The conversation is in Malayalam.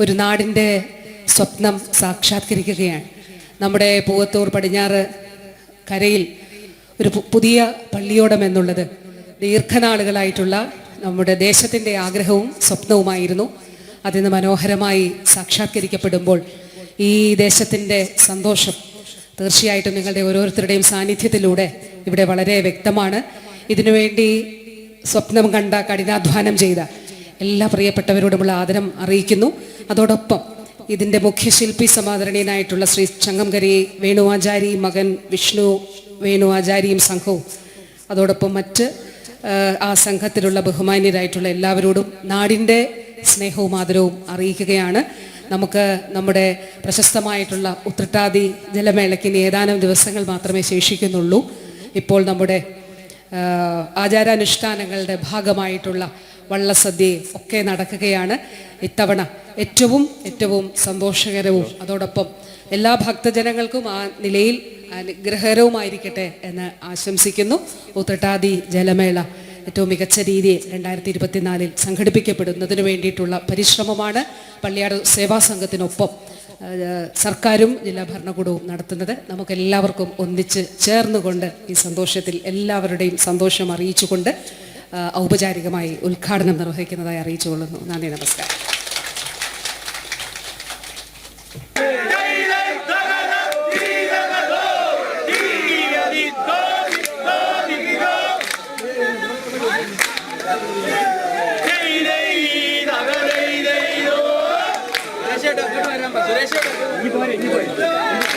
ഒരു നാടിന്റെ സ്വപ്നം സാക്ഷാത്കരിക്കുകയാണ്. നമ്മുടെ പൂവത്തൂർ പടിഞ്ഞാറ് കരയിൽ ഒരു പുതിയ പള്ളിയോടം എന്നുള്ളത് ദീർഘനാളുകളായിട്ടുള്ള നമ്മുടെ ദേശത്തിന്റെ ആഗ്രഹവും സ്വപ്നവുമായിരുന്നു. അതിന് മനോഹരമായി സാക്ഷാത്കരിക്കപ്പെടുമ്പോൾ ഈ ദേശത്തിന്റെ സന്തോഷം തീർച്ചയായിട്ടും നിങ്ങളുടെ ഓരോരുത്തരുടെയും സാന്നിധ്യത്തിലൂടെ ഇവിടെ വളരെ വ്യക്തമാണ്. ഇതിനുവേണ്ടി സ്വപ്നം കണ്ട കഠിനാധ്വാനം ചെയ്ത എല്ലാ പ്രിയപ്പെട്ടവരോടുമുള്ള ആദരം അറിയിക്കുന്നു. അതോടൊപ്പം ഇതിന്റെ മുഖ്യശില്പി സമാദരണീയനായിട്ടുള്ള ശ്രീ ചങ്ങംകരി വേണുവാചാരി മകൻ വിഷ്ണു വേണുവാചാരിയും സംഘവും. അതോടൊപ്പം മറ്റ് ആ, സംഘത്തിലുള്ള ബഹുമാന്യരായിട്ടുള്ള എല്ലാവരോടും നാടിന്റെ സ്നേഹവും ആദരവും അറിയിക്കുകയാണ്. നമുക്ക് നമ്മുടെ പ്രശസ്തമായിട്ടുള്ള ഉത്രട്ടാതി ജലമേളയ്ക്ക് ഇനി ഏതാനും ദിവസങ്ങൾ മാത്രമേ ശേഷിക്കുന്നുള്ളൂ. ഇപ്പോൾ നമ്മുടെ ആചാരാനുഷ്ഠാനങ്ങളുടെ ഭാഗമായിട്ടുള്ള വള്ളസദ്യയും ഒക്കെ നടക്കുകയാണ് ഇത്തവണ. ഏറ്റവും ഏറ്റവും സന്തോഷകരവും അതോടൊപ്പം എല്ലാ ഭക്തജനങ്ങൾക്കും ആ നിലയിൽ അനുഗ്രഹകരവുമായിരിക്കട്ടെ എന്ന് ആശംസിക്കുന്നു. ഉത്രട്ടാതി ജലമേള ഏറ്റവും മികച്ച രീതിയിൽ രണ്ടായിരത്തി ഇരുപത്തിനാലിൽ സംഘടിപ്പിക്കപ്പെടുന്നതിന് വേണ്ടിയിട്ടുള്ള പരിശ്രമമാണ് പള്ളിയാട് സേവാ സംഘത്തിനൊപ്പം സർക്കാരും ജില്ലാ ഭരണകൂടവും നടത്തുന്നത്. നമുക്ക് എല്ലാവർക്കും ഒന്നിച്ച് ചേർന്നുകൊണ്ട് ഈ സന്തോഷത്തിൽ എല്ലാവരുടെയും സന്തോഷം അറിയിച്ചുകൊണ്ട് ഔപചാരികമായി ഉദ്ഘാടനം നിർവഹിക്കുന്നതായി അറിയിച്ചുകൊള്ളുന്നു നന്ദി നമസ്കാരം വരാൻ പറ. സുരേഷ് ഏട്ടാ.